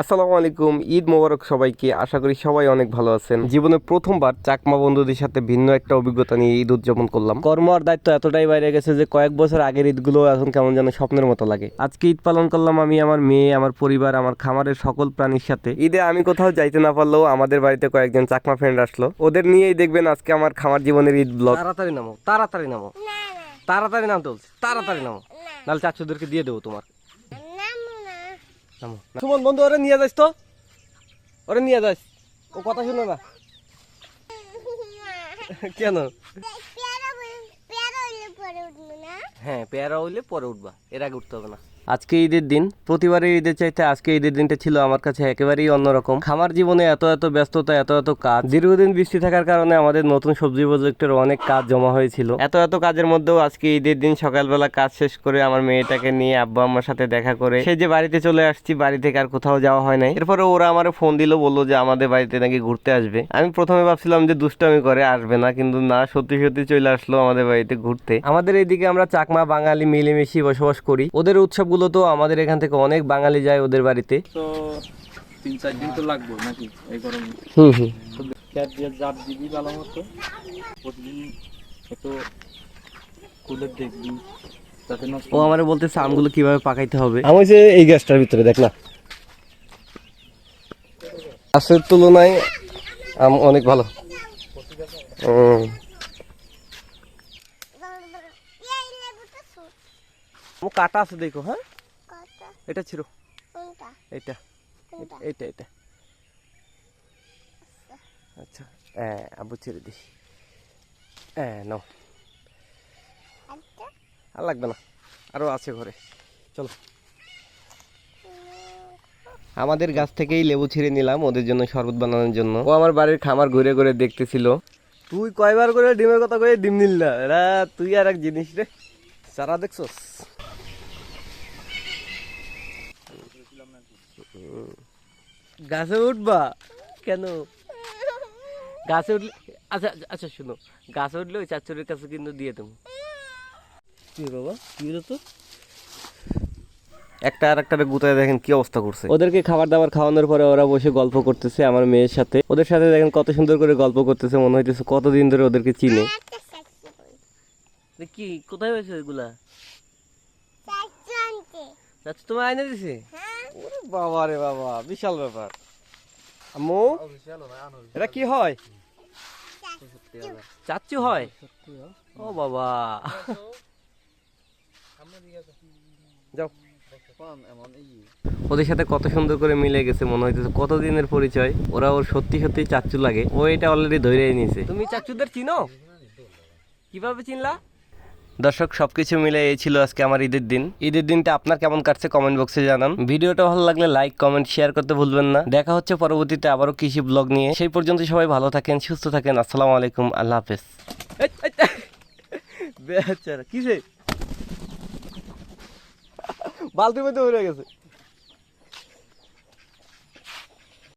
আসসালামু আলাইকুম ঈদ মোবারক সবাইকে। আশা করি সবাই অনেক ভালো আছেন। জীবনে প্রথমবার চাকমা বন্ধুদের সাথে ভিন্ন একটা অভিজ্ঞতা নিয়ে ঈদ উদযাপন করলাম। কর্ম আর দায়িত্ব এতটাই বাইরে গেছে যে কয়েক বছর আগের ঈদগুলো এখন কেমন যেন স্বপ্নের মতো লাগে। আজকে ঈদ পালন করলাম আমি আমার মেয়ে আমার পরিবার আমার খামারের সকল প্রাণীর সাথে। ঈদে আমি কোথাও যাইতে না পারলেও আমাদের বাড়িতে কয়েকজন চাকমা ফ্রেন্ড আসলো। ওদের নিয়েই দেখবেন আজকে আমার খামার জীবনের ঈদ ব্লগ তাড়াতাড়ি নামো তাড়াতাড়ি নামো। তাড়াতাড়ি নামতে বলছি তাড়াতাড়ি নামো। নাহলে চাচুদেরকে দিয়ে দেবো তোমার। নামো সুমন বন্ধু ওরে নিয়ে যাস তো। ওরে নিয়ে যাস। ও কথা শুনো না। কেন? হ্যাঁ পেয়ারা হইলে পরে উঠবা। এর আগে উঠতে হবে না। আজকে ঈদের দিন, প্রতিবারের ঈদের চাইতে আজকে ঈদের দিনটা ছিল আমার কাছে একেবারেই অন্যরকম। খামার জীবনে এত এত ব্যস্ততা, এত এত কাজ। দীর্ঘদিন বৃষ্টি থাকার কারণে আমাদের নতুন সবজি প্রজেক্টের অনেক কাজ জমা হয়েছিল। এত এত কাজের মধ্যেও আজকে ঈদের দিন সকালবেলা কাজ শেষ করে আমার মেয়েটাকে নিয়ে আব্বা আম্মার সাথে দেখা করে সে যে বাড়িতে চলে আসছি, বাড়ি থেকে আর কোথাও যাওয়া হয় নাই। এরপরে ওরা আমার ফোন দিল, বলল যে আমাদের বাড়িতে নাকি ঘুরতে আসবে। আমি প্রথমে ভাবছিলাম যে দুষ্টামি করে আসবে না, কিন্তু না, সত্যি সত্যি চলে আসলো আমাদের বাড়িতে ঘুরতে। আমাদের এইদিকে আমরা চাকমা, বাঙালি মিলেমিশি বসবাস করি। ওদের উৎসবগুলো তো আমাদের এখান থেকে অনেক বাঙালি যায় ওদের বাড়িতে। তো তিন চার দিন তো লাগবে নাকি এই গরমে? হুম হুম। খেত দিয়ে জাপ দিবি ভালো মতো প্রতিদিন একটু খুলে দেখবি ও আমারে বলতেছে আমগুলো কীভাবে পাকাইতে হবে। আমি যে এই গ্যাসটার ভিতরে দেখ না। গাছের তুলনায় আম অনেক ভালো। হুম। ও কাটা আছে দেখো হ্যাঁ? এটা ছিল এটা। এটা এটা আচ্ছা হ্যাঁ আবু ছেড়ে দিস। হ্যাঁ নাও। আর লাগবে না। আরও আছে ঘরে। চলো। আমাদের গাছ থেকেই লেবু ছিঁড়ে নিলাম ওদের জন্য শরবত বানানোর জন্য। ও আমার বাড়ির খামার ঘুরে ঘুরে দেখতেছিল। তুই কয়বার করে ডিমের কথা কয়ে ডিম নিল না। এরা তুই আর এক জিনিস রে। চারা দেখছস? গাছে উঠবা? কেন? গাছে উঠলে আচ্ছা আচ্ছা শুনো। গাছে উঠলে ওই চাচুরের কাছে কিন্তু দিয়ে দেবো। কি বাবা? কি হলো তো একটা আর একটা গুতায় দেখেন কি অবস্থা করছে। ওদেরকে খাবার দাবার খাওয়ানোর পরে ওরা বসে গল্প করতেছে আমার মেয়ের সাথে। ওদের সাথে দেখেন কত সুন্দর করে গল্প করতেছে মনে হইতেছে কতদিন ধরে ওদেরকে চিনে। কি? কোথায় হয়েছে এগুলা আচ্ছা তোমার আইনে দিছে? বাবা রে বাবা, বিশাল ব্যাপার। আম্মু, এটা কি হয়? চাচ্চু হয়? ও বাবা। যাও। ওদের সাথে কত সুন্দর করে মিলে গেছে, মনে হইতেছে কতদিনের পরিচয়। ওরা ওর সত্যি সত্যি চাচ্চু লাগে। ও এটা অলরেডি ধরেই নিয়েছে তুমি চাচ্চুদের চিনো? কীভাবে চিনলা? দর্শক, সবকিছু মিলে এই ছিল আজকে আমার ঈদের দিন। ঈদের দিনটা আপনার কেমন কাটছে কমেন্ট বক্সে জানান। ভিডিওটা ভালো লাগলে লাইক কমেন্ট শেয়ার করতে ভুলবেন না। দেখা হচ্ছে পরবর্তীতে আবারও কৃষি ব্লগ নিয়ে। সেই পর্যন্ত সবাই ভালো থাকেন, সুস্থ থাকেন। আসসালামু আলাইকুম, আল্লাহ হাফেজ। কিসে? বালতির মধ্যে উড়ে গেছে।